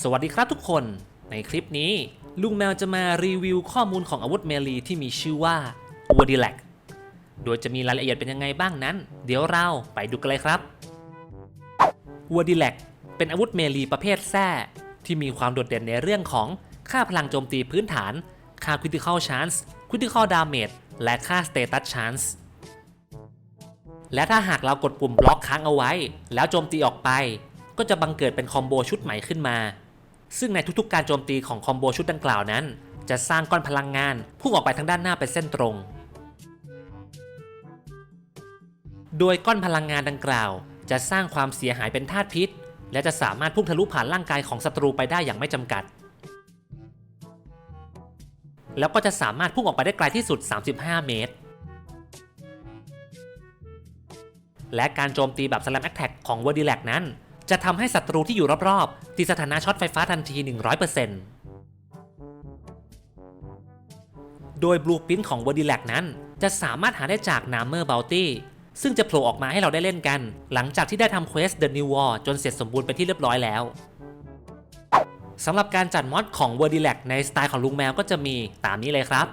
สวัสดีครับทุกคน ในคลิปนี้ ลุงแมวจะมารีวิวข้อมูลของอาวุธเมลีที่มีชื่อว่า w o r d i l a c โดยจะมีรายละเอียดเป็นยังไงบ้างนั้น เดี๋ยวเราไปดูกันเลยครับ w o r d i l a c เป็นอาวุธเมลีประเภทแท้ที่มีความโดดเด่นในเรื่องของค่าพลังโจมตีพื้นฐาน ค่า critical chance critical damage และค่า status chance และถ้าหากเรากดปุ่มบล็อกค้างเอาไว้ แล้วโจมตีออกไป ก็จะบังเกิดเป็นคอมโบชุดใหม่ขึ้นมา ซึ่งในทุกๆ การโจมตีของคอมโบชุดดังกล่าวนั้น จะสร้างก้อนพลังงานพุ่งออกไปทางด้านหน้าเป็นเส้นตรง โดยก้อนพลังงานดังกล่าว จะสร้างความเสียหายเป็นธาตุพิษ และจะสามารถพุ่งทะลุผ่านร่างกายของศัตรูไปได้อย่างไม่จำกัด แล้วก็จะสามารถพุ่งออกไปได้ไกลที่สุด 35 เมตรและการโจมตีแบบ Slam Attack ของ w o r d i l a c นั้น จะทำให้ศัตรูที่อยู่รอบๆตีสถานะช็อตไฟฟ้าทันที 100%โดย Blueprint ของ w o r d i l a c นั้น จะสามารถหาได้จาก n a m e r Bounty ซึ่งจะโผล่ออกมาให้เราได้เล่นกัน หลังจากที่ได้ทำเควส The New War จนเสร็จสมบูรณ์เป็นที่เรียบร้อยแล้วสำหรับการจัดมอดของ w o r d i l a c ในสไตล์ของลุงแมวก็จะมีตามนี้เลยครับ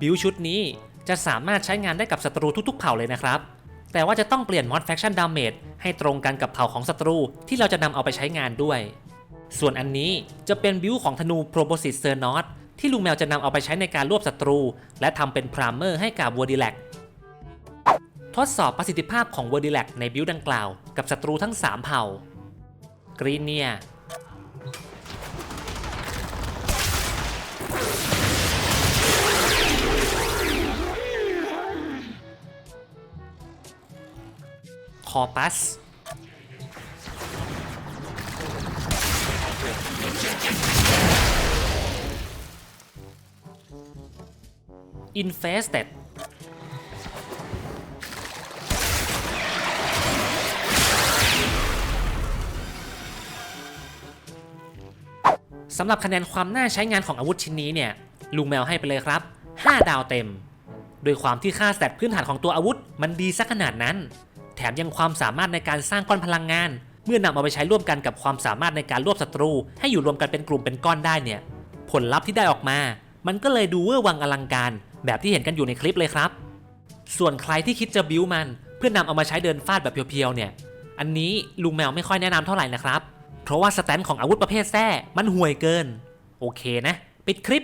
บิลชุดนี้จะสามารถใช้งานได้กับศัตรูทุกๆเผ่าเลยนะครับ แต่ว่าจะต้องเปลี่ยนมอดแฟคชั่นดาเมจให้ตรงกันกับเผ่าของศัตรูที่เราจะนำเอาไปใช้งานด้วย ส่วนอันนี้จะเป็นบิลของธนูโปรโบสิตเซอร์นอตที่ลุงแมวจะนำเอาไปใช้ในการรวบศัตรู และทำเป็นพรามเมอร์ให้กับวอร์ดิแลกทดสอบประสิทธิภาพของวอร์ดิแลกในบิลดังกล่าว กับศัตรูทั้ง 3 เผ่ากรีเนีย คอปัส Infested สำหรับคะแนนความน่าใช้งานของอาวุธชิ้นนี้เนี่ย ลุงแมวให้ไปเลยครับ 5 ดาวเต็ม โดยความที่ค่าสแตทพื้นฐานของตัวอาวุธมันดีสักขนาดนั้น แถมยังความสามารถในการสร้างก้อนพลังงาน เมื่อนำเอาไปใช้ร่วมกันกับความสามารถในการรวบศัตรู ให้อยู่รวมกันเป็นกลุ่มเป็นก้อนได้เนี่ย ผลลัพธ์ที่ได้ออกมา มันก็เลยดูเวอร์วังอลังการ แบบที่เห็นกันอยู่ในคลิปเลยครับ ส่วนใครที่คิดจะบิ้วมัน เพื่อนำเอามาใช้เดินฟาดแบบเพียวๆเนี่ย อันนี้ลุงแมวไม่ค่อยแนะนำเท่าไหร่นะครับ เพราะว่าสแตนของอาวุธประเภทแท้มันห่วยเกิน โอเคนะ ปิดคลิป